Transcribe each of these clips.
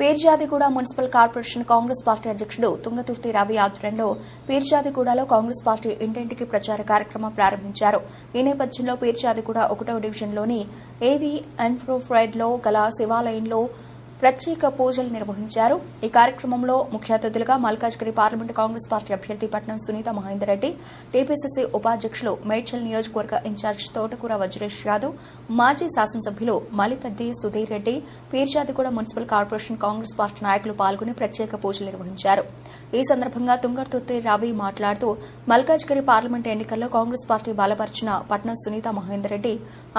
Peerzadiguda municipal corporation Congress party అధ్యక్షుడు తుంగతుర్తి రవి ఆధ్వర్యంలో పీర్జాదిగూడలో Congress party ఇంటింటికి ప్రచార కార్యక్రమం ప్రారంభించారు. ఈ నేపథ్యంలో పీర్జాదిగూడ ఒకటో డివిజన్లోని ఏవీ ఎన్ఫ్రోఫ్రైడ్లో గల శివాలయంలో ప్రత్యేక పూజలు నిర్వహించారు. ఈ కార్యక్రమంలో ముఖ్య అతిథులుగా మల్కాజ్గిరి పార్లమెంటు కాంగ్రెస్ పార్టీ అభ్యర్థి పట్నం సునీత మహేందర్ రెడ్డి టీపీసీసీ ఉపాధ్యక్షులు మేడ్చల్ నియోజకవర్గ ఇన్ఛార్జ్ తోటకూర వజ్రేష్ యాదవ్ మాజీ శాసనసభ్యులు Malipeddi Sudheer Reddy Peerzadiguda municipal corporation Congress party నాయకులు పాల్గొని ప్రత్యేక పూజలు నిర్వహించారు. ఈ సందర్భంగా తుంగర్తుర్తి రావి మాట్లాడుతూ మల్కాజ్గిరి పార్లమెంట్ ఎన్నికల్లో కాంగ్రెస్ పార్టీ బలపరిచిన పట్నం సునీత మహేందర్ రెడ్డి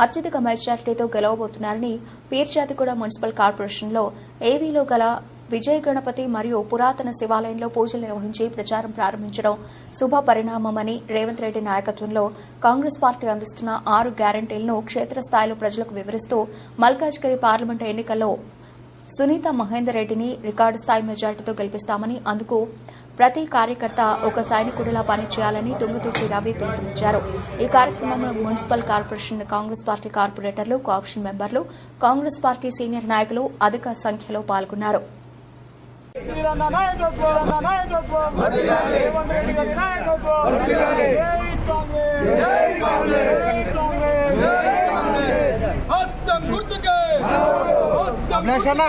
అత్యధిక మెజార్టీతో గెలవబోతున్నారని పీర్జాదిగూడ మున్సిపల్ కార్పొరేషన్లో ఏవీలో గల విజయ గణపతి మరియు పురాతన శివాలయంలో పూజలు నిర్వహించి ప్రచారం ప్రారంభించడం శుభ పరిణామమని రేవంత్ రెడ్డి నాయకత్వంలో కాంగ్రెస్ పార్టీ అందిస్తున్న ఆరు గ్యారంటీలను క్షేత్రస్థాయిలో ప్రజలకు వివరిస్తూ మల్కాజ్గిరి పార్లమెంటు ఎన్నికల్లో సునీత మహేందర్ రెడ్డిని రికార్డు స్థాయి మెజార్టీతో గెలిపిస్తామని అందుకు ప్రతి కార్యకర్త ఒక సైనికుడిలా పనిచేయాలని తుంగతుర్తి రవి పిలుపునిచ్చారు. ఈ కార్యక్రమంలో మున్సిపల్ కార్పొరేషన్ కాంగ్రెస్ పార్టీ కార్పొరేటర్లు కోఆప్షన్ మెంబర్లు కాంగ్రెస్ పార్టీ సీనియర్ నాయకులు అధిక సంఖ్యలో పాల్గొన్నారు. వీరన్న ब्लेस ना।